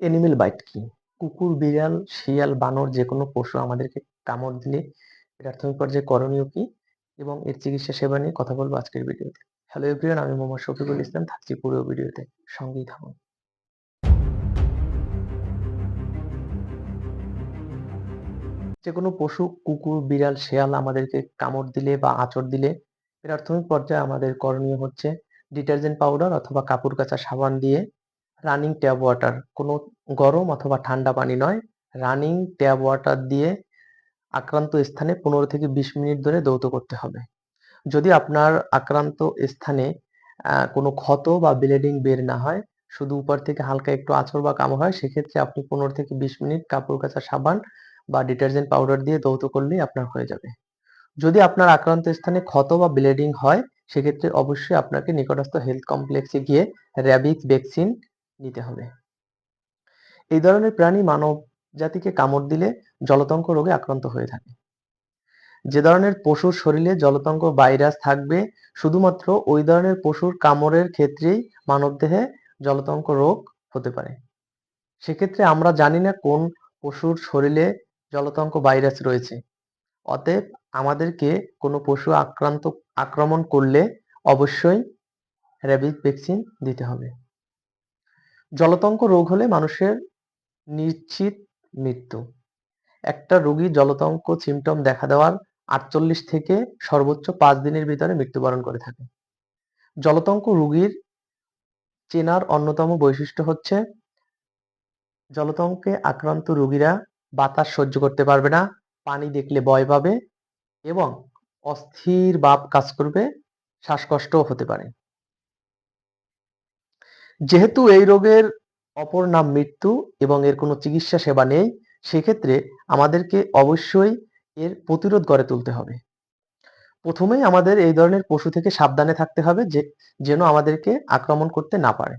Animal byte কি? কুকুর, বিড়াল, শিয়াল, বানর যে কোনো পশু আমাদেরকে কামড় দিলে প্রাথমিক পর্যায়ে করণীয় কি এবং এর চিকিৎসা সেবা নিয়ে কথা বলব আজকের ভিডিওতে। হ্যালো এভরিওয়ান আমি মোহাম্মদ শফিকুল ইসলাম, থাকছি পুরো ভিডিওতে। সঙ্গেই থাকুন। যে কোনো পশু, কুকুর, বিড়াল, শেয়াল আমাদেরকে কামড় দিলে বা আঁচড় দিলে প্রাথমিক পর্যায়ে আমাদের করণীয় হচ্ছে ডিটারজেন্ট পাউডার অথবা কাপড় কাচা সাবান দিয়ে রানিং ট্যাপ ওয়াটার কোনো গরম অথবা ঠান্ডা পানি নয়। রানিং ট্যাপ ওয়াটার দিয়ে আক্রান্ত স্থানে পনেরো থেকে বিশ মিনিট ধরে দৌত করতে হবে। যদি আপনার আক্রান্ত স্থানে কোনো ক্ষত বা ব্লিডিং বের না হয়, শুধু উপর থেকে হালকা একটু আঁচড় বা কামড় হয়, সেক্ষেত্রে আপনি পনেরো থেকে বিশ মিনিট কাপড় কাচা সাবান বা ডিটারজেন্ট পাউডার দিয়ে দৌত করলেই আপনার হয়ে যাবে। যদি আপনার আক্রান্ত স্থানে ক্ষত বা ব্লিডিং হয়, সেক্ষেত্রে অবশ্যই আপনাকে নিকটস্থ হেলথ কমপ্লেক্সে গিয়ে র্যাবিক ভ্যাকসিন নিতে হবে। এই ধরনের প্রাণী মানব জাতিকে কামড় দিলে জলতঙ্ক রোগে আক্রান্ত হয়ে থাকে। যে ধরনের পশুর শরীরে জলতঙ্ক ভাইরাস থাকবে, শুধুমাত্র ওই ধরনের পশুর কামড়ের ক্ষেত্রেই মানবদেহে জলতঙ্ক রোগ হতে পারে। সেক্ষেত্রে আমরা জানি না কোন পশুর শরীরে জলতঙ্ক ভাইরাস রয়েছে। অতএব আমাদেরকে কোনো পশু আক্রান্ত, আক্রমণ করলে অবশ্যই র্যাবিক ভ্যাকসিন দিতে হবে। জলতঙ্ক রোগ হলে মানুষের নিশ্চিত মৃত্যু। একটা রোগী জলতঙ্ক সিমটম দেখা দেওয়ার আটচল্লিশ থেকে সর্বোচ্চ পাঁচ দিনের ভিতরে মৃত্যুবরণ করে থাকে। জলতঙ্ক রোগীর চেনার অন্যতম বৈশিষ্ট্য হচ্ছে, জলতঙ্কে আক্রান্ত রোগীরা বাতাস সহ্য করতে পারবে না, পানি দেখলে ভয় পাবে এবং অস্থির বাপ কাজ করবে, শ্বাসকষ্টও হতে পারে। যেহেতু এই রোগের অপর নাম মৃত্যু এবং এর কোনো চিকিৎসা সেবা নেই, সেক্ষেত্রে আমাদেরকে অবশ্যই এর প্রতিরোধ গড়ে তুলতে হবে। প্রথমেই আমাদের এই ধরনের পশু থেকে সাবধানে থাকতে হবে যে, যেন আমাদেরকে আক্রমণ করতে না পারে।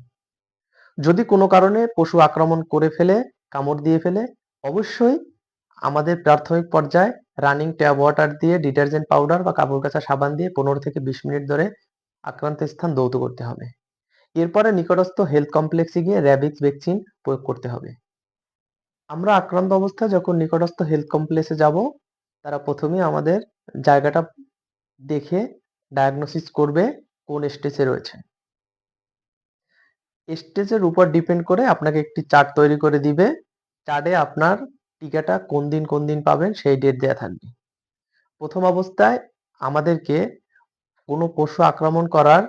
যদি কোনো কারণে পশু আক্রমণ করে ফেলে, কামড় দিয়ে ফেলে, অবশ্যই আমাদের প্রাথমিক পর্যায়ে রানিং ট্যাপ ওয়াটার দিয়ে ডিটারজেন্ট পাউডার বা কাপড় কাচা সাবান দিয়ে পনেরো থেকে বিশ মিনিট ধরে আক্রান্ত স্থান দৌত করতে হবে। এরপরে নিকটস্থ হেলথ কমপ্লেক্সে গিয়ে র্যাবিক্স ভ্যাকসিন প্রয়োগ করতে হবে। আমরা আক্রান্ত অবস্থায় যখন নিকটস্থ হেলথ কমপ্লেক্সে যাব, তারা প্রথমেই আমাদের জায়গাটা দেখে ডায়াগনোসিস করবে কোন স্টেজে রয়েছে। স্টেজের উপর ডিপেন্ড করে আপনাকে একটি চার্ট তৈরি করে দিবে। চার্টে আপনার টিকাটা কোন দিন কোন দিন পাবেন সেই ডেট দেওয়া থাকবে। প্রথম অবস্থায় আমাদেরকে কোনো পশু আক্রমণ করার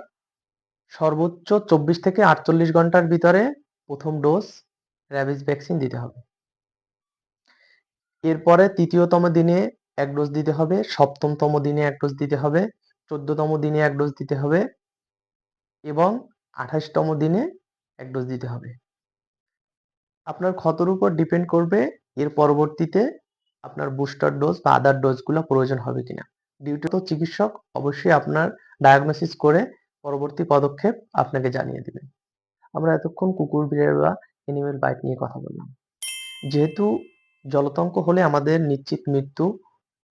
সর্বোচ্চ চব্বিশ থেকে আটচল্লিশ ঘণ্টার ভিতরে প্রথম ডোজ র্যাবিস ভ্যাকসিন দিতে হবে। এরপরে তৃতীয়তম দিনে এক ডোজ দিতে হবে, সপ্তমতম দিনে এক ডোজ দিতে হবে, চোদ্দতম দিনে এক ডোজ দিতে হবে এবং আঠাশতম দিনে এক ডোজ দিতে হবে। আপনার ক্ষতর উপর ডিপেন্ড করবে এর পরবর্তীতে আপনার বুস্টার ডোজ বা আদার ডোজগুলো প্রয়োজন হবে কিনা। ডিউটি তো চিকিৎসক অবশ্যই আপনার ডায়াগনোসিস করে পরবর্তী পদক্ষেপ আপনাকে জানিয়ে দিবেন আমরা এতক্ষণ কুকুর, বিড়াল বা এনিমেল বাইট নিয়ে কথা বললাম। যেহেতু জলতঙ্ক হলে আমাদের নিশ্চিত মৃত্যু,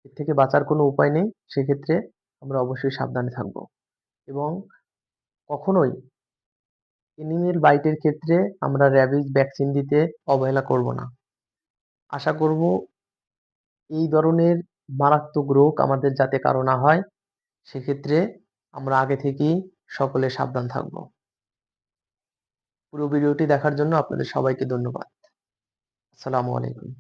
এর থেকে বাঁচার কোনো উপায় নেই, সেক্ষেত্রে আমরা অবশ্যই সাবধানে থাকব। এবং কখনোই এনিমেল বাইটের ক্ষেত্রে আমরা র্যাবিজ ভ্যাকসিন দিতে অবহেলা করব না। আশা করব এই ধরনের মারাত্মক রোগ আমাদের যাতে কারও না হয়, সেক্ষেত্রে আমরা আগে থেকেই সকলে সাবধান থাকব। পুরো ভিডিওটি দেখার জন্য আপনাদের সবাইকে ধন্যবাদ। আসসালামু আলাইকুম।